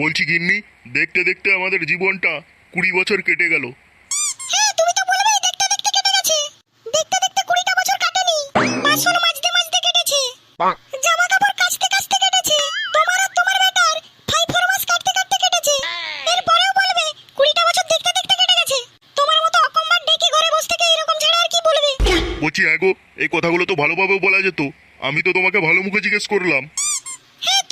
বলছি গিন্নি দেখতে দেখতে আমাদের জীবনটা কুড়ি বছর কেটে গেল। হ্যাঁ তুমি তো বলবেই দেখতে দেখতে কেটে গেছে। দেখতে দেখতে কুড়িটা বছর কাটেনি বাসন মাজতে মাজতে কেটেছে। জামা কাপড় কাচতে কাচতে কেটেছে। তোমার আর তোমার বেটার ফাই ফোর কাটতে কাটতে কেটেছে। এরপরেও বলবে কুড়িটা বছর দেখতে দেখতে কেটে গেছে। তোমার মতো অকম্মার ডেকে ঘরে বসে থেকে এরকম ছাড়া আর কি বলবে? বলছি হ্যাঁ গো এই কথাগুলো তো ভালোভাবে বলা যেত। আমি তো তোমাকে ভালো মুখে জিজ্ঞেস করলাম। হ্যাঁ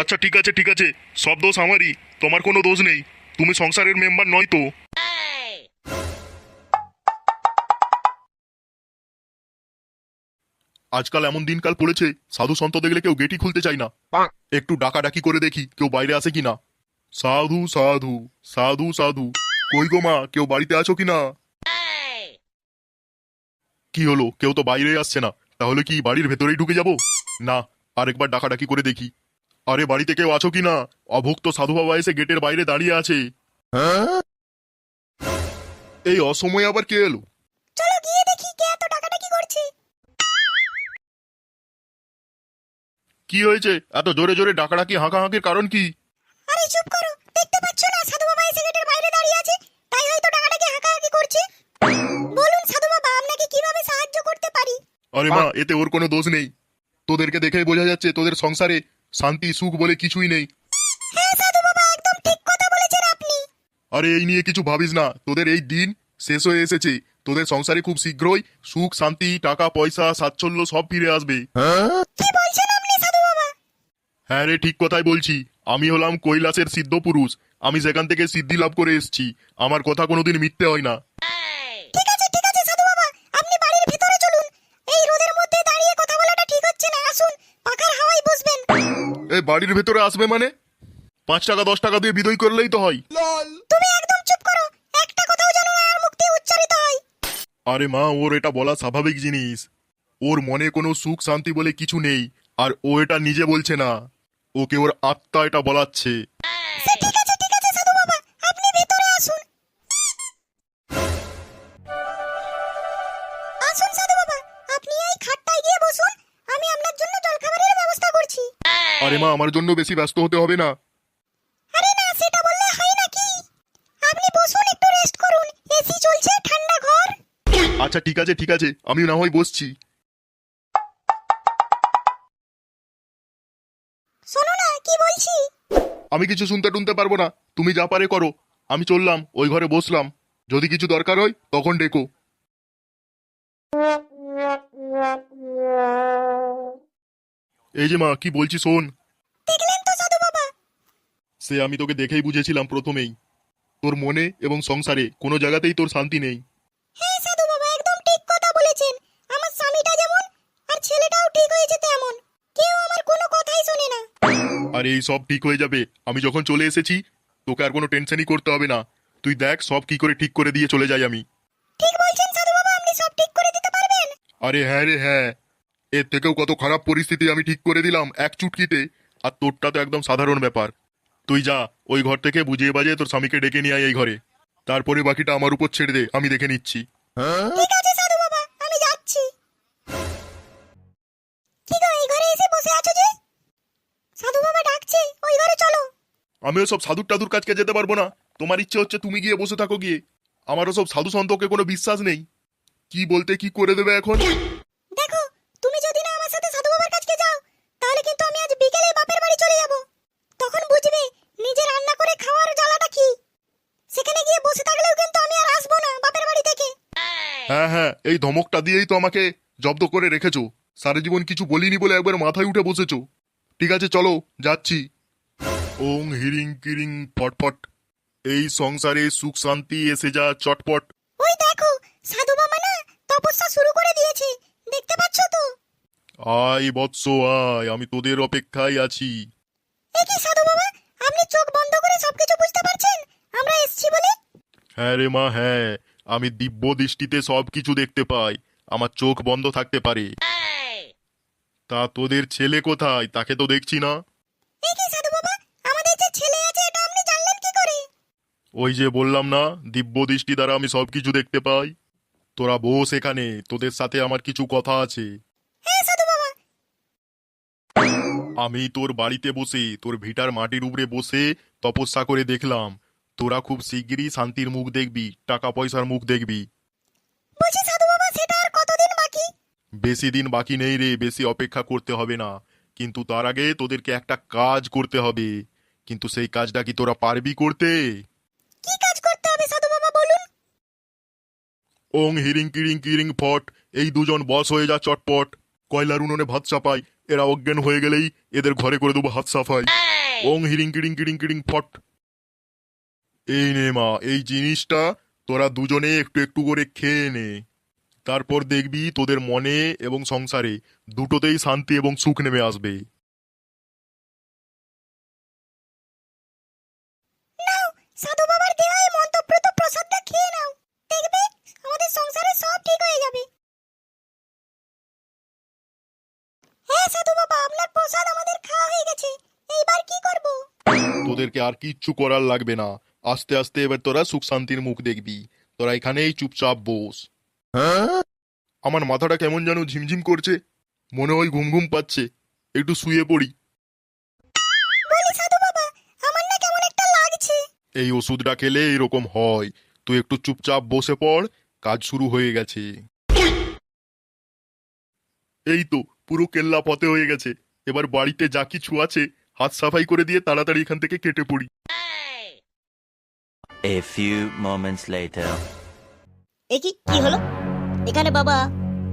আচ্ছা ঠিক আছে ঠিক আছে। সব দোষ আমারই। তোমার কোনো দোষ নেই। তুমি সংসারের মেম্বার নয় তো। আজকাল এমন দিনকাল পড়েছে সাধু সন্ত দেখলে কেউ গেটি খুলতে চায় না। একটু ডাকাডাকি করে দেখি কেউ বাইরে আসে কিনা। সাধু সাধু সাধু সাধু। কই গো মা কেউ বাড়িতে আছো কিনা? কি হলো? কেউ তো বাইরে আসছে না। তাহলে কি বাড়ির ভেতরেই ঢুকে যাব? না আরেকবার ডাকাডাকি করে দেখি। আরে বাড়িতে কেউ আছো কিনা? অভুক্ত সাধু বাবা এসে গেটের বাইরে দাঁড়িয়ে আছে। এই অসময়ে আবার কে এলো? চলো গিয়ে দেখি কে এত টাকাটাকি করছে। কি হয়েছে? এত জোরে জোরে ডাকাডাকি হাঁকাহাঁকির কারণ কি? আরে চুপ করো দেখতে পাচ্ছ না সাধু বাবা এসে গেটের বাইরে দাঁড়িয়ে আছে তাই হয়তো হাঁকাহাঁকি করছে। বলুন সাধু বাবা আপনাকে কীভাবে সাহায্য করতে পারি? আরে মা এতে ওর কোনো দোষ নেই। তোদেরকে দেখে বোঝা যাচ্ছে তোদের সংসারে শান্তি সুখ বলে কিছুই নেই। হ্যাঁ সাধু বাবা একদম ঠিক কথা বলেছেন আপনি। আরে এই নিয়ে কিছু ভাবিস না। তোদের এই দিন শেষ হয়ে এসেছে। তোদের সংসারে খুব শীঘ্রই সুখ শান্তি টাকা পয়সা সাচ্ছল্য সব ফিরে আসবে। কি বলছেন আপনি সাধু বাবা? হ্যাঁ রে ঠিক কথাই বলছি। আমি হলাম কৈলাসের সিদ্ধ পুরুষ আমি সেখান থেকে সিদ্ধি লাভ করে এসেছি। আমার কথা কোনোদিন মিথ্যে হয় না। বাড়ির ভেতরে আসবে মানে? পাঁচ টাকা দশ টাকা দিয়ে বিদয় করলেই তো হয়। তুমি একদম চুপ করো। একটা কথাও যেন না আর মুখ দিয়ে উচ্চারিত হয়। আরে মা ওর এটা বলা স্বাভাবিক জিনিস। ওর মনে কোনো সুখ শান্তি বলে কিছু নেই আর ও এটা নিজে বলছে না। ওকে ওর আত্মা এটা বলাচ্ছে। আরে মা আমার জন্য বেশি ব্যস্ত হতে হবে না। আরে না সেটা বললে হয় নাকি? আপনি বসুন একটু রেস্ট করুন। এসি চলছে ঠান্ডা ঘর। আচ্ছা ঠিক আছে ঠিক আছে। আমি না হয় বসছি। শোনো না কি বলছি? আমি কিছু শুনতে টুনতে পারব না। তুমি যা পারে করো। আমি চললাম ওই ঘরে বসলাম। যদি কিছু দরকার হয় তখন ডেকো। এই যে মা কি বলছি শোন। দেখলেন তো সাধু বাবা। সে আমি তোকে দেখেই বুঝেছিলাম প্রথমেই। তোর মনে এবং সংসারে কোনো জায়গাতেই তোর শান্তি নেই। হ্যাঁ সাধু বাবা একদম ঠিক কথা বলেছেন। আমার স্বামীটা যেমন আর ছেলেটাও ঠিক হয়েছে তেমন। কেউ আমার কোনো কথাই শোনে না। আর এই সব ঠিক হয়ে যাবে। আমি যখন চলে এসেছি তোকে আর কোনো টেনশনই করতে হবে না। তুই দেখ সব কি করে ঠিক করে দিয়ে চলে যাই আমি। ঠিক বলছেন সাধু বাবা আপনি সব ঠিক করে দিতে পারবেন? আরে হ্যাঁ রে হ্যাঁ। এর থেকেও কত খারাপ পরিস্থিতি আমি ঠিক করে দিলাম এক চুটকিতে। আর তোরটা তো একদম সাধারণ ব্যাপার। তুই যা ওই ঘর থেকে বুঝিয়ে বাজিয়ে তোর স্বামীকে ডেকে নিয়ে আয় এই ঘরে। তারপরে বাকিটা আমার উপর ছেড়ে দে আমি দেখে নিচ্ছি। ঠিক আছে সাধু বাবা আমি যাচ্ছি। কি গো এই ঘরে এসে বসে আছো যে? সাধু বাবা ডাকছে ওই ঘরে চলো। আমিও সব সাধুর টাধুর কাজকে যেতে পারব না। তোমার ইচ্ছে হচ্ছে তুমি গিয়ে বসে থাকো গিয়ে। আমারও সব সাধু সন্তকে কোনো বিশ্বাস নেই। কি বলতে কি করে দেবে এখন দেখো তুমি যদি না আমার সাথে সাধু বাবার কাছে যাও তাহলে কিন্তু আমি আজ বিকেলে বাপের বাড়ি চলে যাব তখন বুঝবে নিজে রান্না করে খাওয়ার জ্বালাটা কি সেখানে গিয়ে বসে থাকলেও কিন্তু আমি আর আসব না বাপের বাড়ি থেকে হ্যাঁ হ্যাঁ এই ধমকটা দিয়েই তো আমাকে জব্দ করে রেখেছো। সারা জীবন কিছু বলিনি বলে একবার মাথায় উঠে বসেছো। ঠিক আছে চলো যাচ্ছি। ওং হিরিং কিরিং ফটফট। এই সংসারে সুখ শান্তি এসে যা চটপট। ওই দেখো সাধু বাবা না তপস্যা শুরু করে দিয়েছে। দেখতে পাচ্ছ তো? আয় বৎস আয় আমি তোদের অপেক্ষায় আছি। এ কি সাধু বাবা আপনি চোখ বন্ধ করে সবকিছু বুঝতে পারছেন? আমরা এসেছি বলে? হ্যাঁ রে মা হ্যাঁ। আমি দিব্য দৃষ্টিতে সব কিছু দেখতে পাই। আমার চোখ বন্ধ থাকতে পারে। তা তোদের ছেলে কোথায়? তাকে তো দেখছি না। ওই যে বললাম না দিব্য দৃষ্টি দ্বারা আমি সব কিছু দেখতে পাই। তোরা বস এখানে তোদের সাথে আমার কিছু কথা আছে। হ্যাঁ আমি তোর বাড়িতে বসে তোর ভিটার মাটির উপরে বসে তপস্যা করে দেখলাম। তোরা খুব শিগগিরই শান্তির মুখ দেখবি টাকা পয়সার মুখ দেখবি। বলছি সাধু বাবা সেটা আর কতদিন বাকি? বেশি দিন বাকি নেই রে বেশি অপেক্ষা করতে হবে না। কিন্তু তার আগে তোদেরকে একটা কাজ করতে হবে। কিন্তু সেই কাজটা কি তোরা পারবি করতে? কি কাজ করতে হবে সাধু বাবা বলুন। ওং হিরিং কিরিং কিরিং ফট এই দুজন বস হয়ে যা চটপট। কয়লার উনুনে ভাত চাপাই এরা অজ্ঞান হয়ে গেলেই এদের ঘরে করে দেবো হাত সাফাই। ওং হিরিং কিরিং কিরিং কিরিং ফট। এই নে মা এই জিনিসটা তোরা দুজনে একটু একটু করে খেয়ে নে। তারপর দেখবি তোদের মনে এবং সংসারে দুটোতেই শান্তি এবং সুখ নেমে আসবে। সাধু বাবার দেওয়া এই মন্ত্রপ্রত প্রসাদটা খেয়ে নাও। দেখবে আমাদের সংসারে সব ঠিক হয়ে যাবে। হ্যাঁ সাধু বাবা আপনার প্রসাদ আমাদের খাওয়া হয়ে গেছে। এইবার কি করব? তোদেরকে আর কিচ্ছু করার লাগবে না। আস্তে আস্তে এবার তোরা সুখ শান্তির মুখ দেখবি। তোরা এখানেই চুপচাপ বস। আমার মাথাটা কেমন যেন ঝিমঝিম করছে। মনে হয় ঘুম ঘুম পাচ্ছে। একটু শুয়ে পড়ি। বলি সাধু বাবা আমার না কেমন একটা লাগছে। এই ওষুধটা খেলে এরকম হয়। তুই একটু চুপচাপ বসে পড় কাজ শুরু হয়ে গেছে। এই তো পুরো কেল্লা পথে হয়ে গেছে। এবার বাড়িতে যা কিছু আছে হাত সাফাই করে দিয়ে তাড়াতাড়ি এখান থেকে কেটে পড়ি। A few moments later. এ কি কি হলো? এখানে বাবা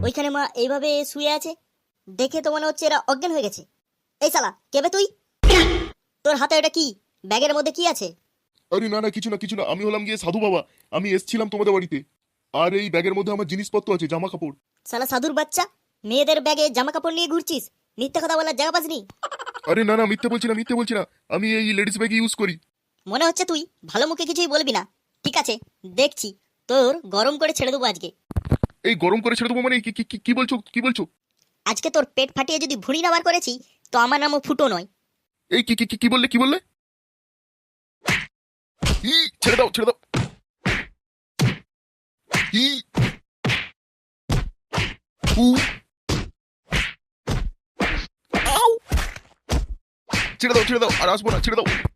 ওইখানে মা এইভাবে শুয়ে আছে? দেখে তো মনে হচ্ছে এরা অজ্ঞান হয়ে গেছে। এই শালা কেবে তুই? তোর হাতে এটা কি? ব্যাগের মধ্যে কি আছে? আরে না না কিছু না কিছু না আমি হলাম গিয়ে সাধু বাবা। আমি এসছিলাম তোমাদের বাড়িতে। আর এই ব্যাগের মধ্যে আমার জিনিসপত্র আছে জামা কাপড় শালা সাধুর বাচ্চা মেয়েদের ব্যাগে জামা কাপড় নিয়ে ঘুরছিস? মিথ্যে কথা বলার জায়গা পাসনি? আরে না না মিথ্যে বলছি না মিথ্যে বলছি না। আমি এই লেডিস ব্যাগ ইউজ করি। মনে হচ্ছে তুই ভালো মুখে কিছুই বলবি না। ঠিক আছে দেখছি। তোর গরম করে ছেড়ে দেবো আজকে। এই গরম করে ছেড়ে দেবো মানে কি- কি কি- বলছো কি বলছো? আজকে তোর পেট ফাটিয়ে যদি ভুঁড়ি নাবার করেছি তো আমার নামও ফুটো নয়। এই কি কি কি- কি বললে কি বললে? ই, ছেড়ে দাও ছেড়ে দাও। ই, উ, আউ। ছেড়ে দাও ছেড়ে দাও আর আসব না ছেড়ে দাও।